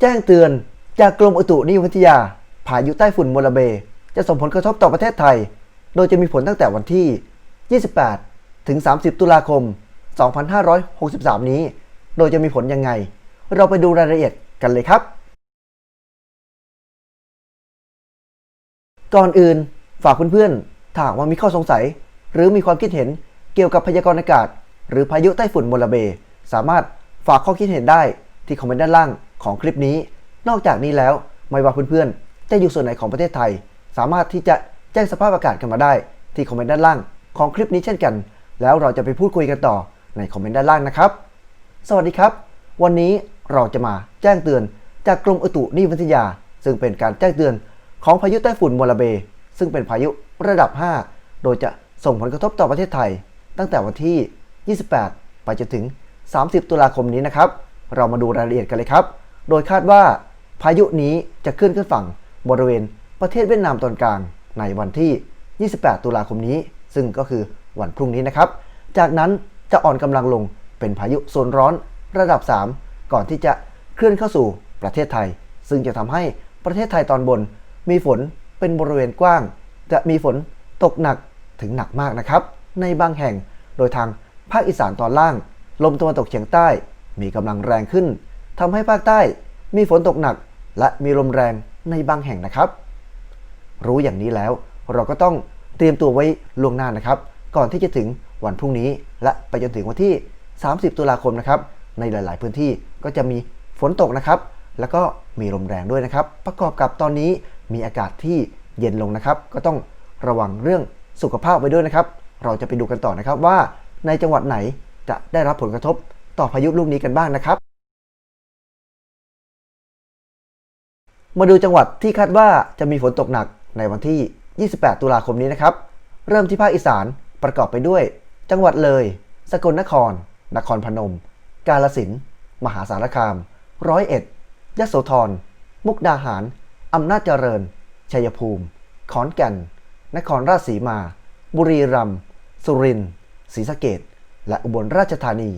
แจ้งเตือนจากกรมอุตุนิยมวิทยาพายุใต้ฝุ่นโมลาเบ จะส่งผลกระทบต่อประเทศไทย โดยจะมีผลตั้งแต่วันที่ 28 ถึง 30 ตุลาคม 2563 นี้ โดยจะมีผลยังไง เราไปดูรายละเอียดกันเลยครับ ก่อนอื่นฝากเพื่อนๆ ถ้าว่ามีข้อสงสัย หรือมีความคิดเห็นเกี่ยวกับพยากรณ์อากาศ หรือพายุใต้ฝุ่นโมลาเบ สามารถฝากข้อคิดเห็นได้ที่คอมเมนต์ด้านล่าง ของคลิปนี้ นอกจากนี้แล้วไม่ว่าเพื่อนๆจะอยู่ส่วนไหนของประเทศไทย สามารถที่จะแจ้งสภาพอากาศกันมาได้ ที่คอมเมนต์ด้านล่าง ของคลิปนี้เช่นกัน แล้วเราจะไปพูดคุยกันต่อในคอมเมนต์ด้านล่างนะครับ สวัสดีครับ วันนี้เราจะมาแจ้งเตือนจากกรมอุตุนิยมวิทยา ซึ่งเป็นการแจ้งเตือนของพายุใต้ฝุ่นโมลาเบ ซึ่งเป็นพายุระดับ 5 โดยจะส่งผลกระทบต่อประเทศไทย ตั้งแต่วันที่ 28 ไปจนถึง 30 ตุลาคมนี้นะครับ เรามาดูรายละเอียดกันเลยครับ โดยคาดว่าพายุนี้จะขึ้นขึ้นฝั่งบริเวณประเทศเวียดนามตอนกลางในวันที่ 28 ตุลาคมนี้ ซึ่งก็คือวันพรุ่งนี้นะครับ จากนั้นจะอ่อนกำลังลงเป็นพายุโซนร้อนระดับ 3 ก่อนที่จะเคลื่อนเข้าสู่ประเทศไทย ซึ่งจะทำให้ประเทศไทยตอนบน มีฝนเป็นบริเวณกว้าง จะมีฝนตกหนักถึงหนักมากนะครับ ในบางแห่งโดยทางภาคอีสานตอนล่าง ลมตะวันตกเฉียงใต้มีกำลังแรงขึ้น ทำให้ภาคใต้มีฝนตกหนัก และมีลมแรงในบางแห่งนะครับ รู้อย่างนี้แล้วเราก็ต้องเตรียมตัวไว้ล่วงหน้านะครับ ก่อนที่จะถึงวันพรุ่งนี้ และไปจนถึงวันที่ 30 ตุลาคมนะครับ ในหลาย ๆ พื้นที่ก็จะมีฝนตกนะครับ แล้วก็มีลมแรงด้วยนะครับ ประกอบกับตอนนี้มีอากาศที่เย็นลงนะครับ ก็ต้องระวังเรื่องสุขภาพไว้ด้วยนะครับ เราจะไปดูกันต่อนะครับว่าในจังหวัดไหนจะได้รับผลกระทบต่อพายุลูกนี้กันบ้างนะครับ มาดูจังหวัดที่คาดว่าจะมีฝนตกหนักในวันที่ 28 ตุลาคมนี้นะครับ เริ่มที่ภาคอีสานประกอบไปด้วย จังหวัดเลย สกลนคร นครพนม กาฬสินธุ์มหาสารคาม ร้อยเอ็ดยโสธร มุกดาหาร อำนาจเจริญ ชัยภูมิ ขอนแก่น นครราชสีมา บุรีรัมย์ สุรินทร์ ศรีสะเกดและอุบลราชธานี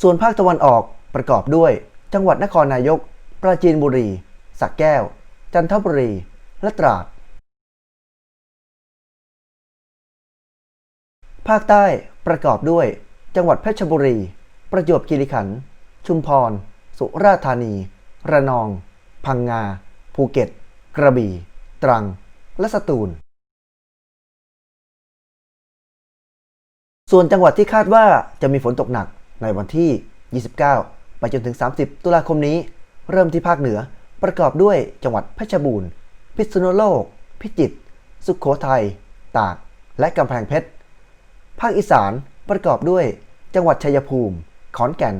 ส่วนภาคตะวันออกประกอบด้วย จังหวัดนครนายก ปราจีนบุรี สักแก้ว จันทบุรี และตราด ภาคใต้ประกอบด้วย จังหวัดเพชรบุรี ประจวบคีรีขันธ์ชุมพร สุราษฎร์ธานี ระนอง พังงา ภูเก็ต กระบี่ ตรัง และสตูล ส่วนจังหวัดที่คาดว่าจะมีฝนตกหนักในวันที่ 29 ไปจนถึง 30 ตุลาคมนี้ เริ่มที่ภาคเหนือ ประกอบด้วยจังหวัดเพชรบูรณ์ พิษณุโลก พิจิตร สุขโขทัย ตาก และกำแพงเพชร ภาคอีสานประกอบด้วย จังหวัดชัยภูมิ ขอนแก่น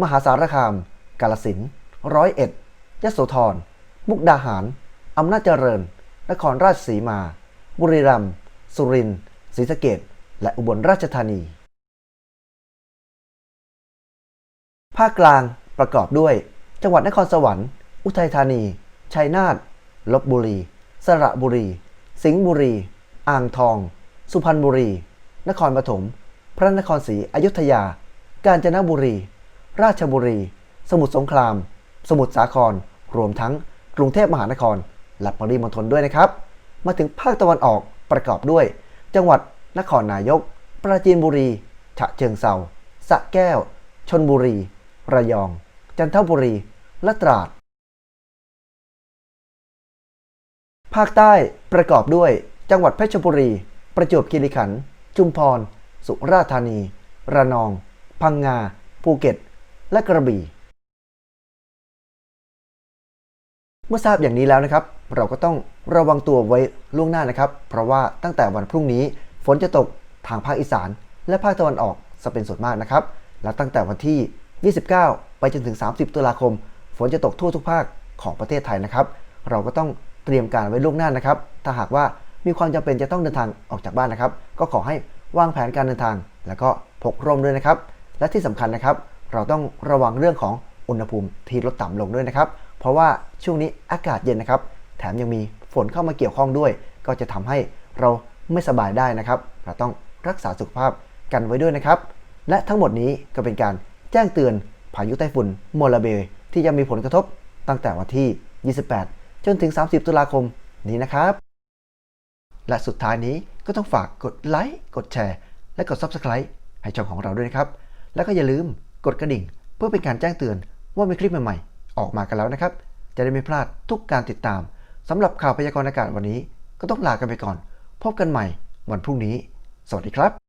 มหาสารคาม กาฬสินธุ์ร้อยเอ็ด ยโสธร มุกดาหาร อำนาจเจริญ นครราชสีมา บุรีรัมย์ สุรินทร์ ศรีสะเกดและอุบลราชธานี ภาคกลางประกอบด้วย จังหวัดนครสวรรค์ อุทัยธานี ชัยนาทลบบุรี สระบุรี สิงห์บุรี อ่างทอง สุพรรณบุรี นครปฐม พระนครศรีอยุธยา กาญจนบุรี ราชบุรี สมุทรสงคราม สมุทรสาคร รวมทั้งกรุงเทพมหานครและปริมณฑลด้วยนะครับ มาถึงภาคตะวันออกประกอบด้วย จังหวัดนครนายก ปราจีนบุรี ฉะเชิงเซาสระแก้ว ชนบุรี ระยอง จันทบุรี และตราด ภาคใต้ประกอบด้วย จังหวัดเพชรบุรี ประจวบคีรีขันธ์ ชุมพร สุราษฎร์ธานี ระนอง พังงา ภูเก็ต และกระบี่ เมื่อทราบอย่างนี้แล้วนะครับ เราก็ต้องระวังตัวไว้ล่วงหน้านะครับ เพราะว่าตั้งแต่วันพรุ่งนี้ฝนจะตกทางภาคอีสาน และภาคตะวันออกจะเป็นส่วนมากนะครับ และตั้งแต่วันที่ 29 ไปจนถึง 30 ตุลาคม ฝนจะตกทั่วทุกภาคของประเทศไทยนะครับ เราก็ต้อง เตรียมการไว้ล่วงหน้านะครับ ถ้าหากว่ามีความจำเป็นจะต้องเดินทางออกจากบ้านนะครับ ก็ขอให้วางแผนการเดินทาง แล้วก็พกร่มด้วยนะครับ และที่สำคัญนะครับ เราต้องระวังเรื่องของอุณหภูมิที่ลดต่ำลงด้วยนะครับ เพราะว่าช่วงนี้อากาศเย็นนะครับ แถมยังมีฝนเข้ามาเกี่ยวข้องด้วย ก็จะทำให้เราไม่สบายได้นะครับ เราต้องรักษาสุขภาพกันไว้ด้วยนะครับ และทั้งหมดนี้ก็เป็นการแจ้งเตือนพายุไต้ฝุ่นโมลาเบที่จะมีผลกระทบตั้งแต่วันที่ 28 จนถึง 30 ตุลาคมนี้นะครับ และสุดท้ายนี้ก็ต้องฝากกดไลค์กดแชร์ และกด Subscribe ให้ช่องของเราด้วยนะครับ แล้วก็อย่าลืมกดกระดิ่ง เพื่อเป็นการแจ้งเตือนว่ามีคลิปใหม่ๆ ออกมากันแล้วนะครับ จะได้ไม่พลาดทุกการติดตามสำหรับข่าวพยากรณ์อากาศวันนี้ ก็ต้องลากันไปก่อน พบกันใหม่วันพรุ่งนี้ สวัสดีครับ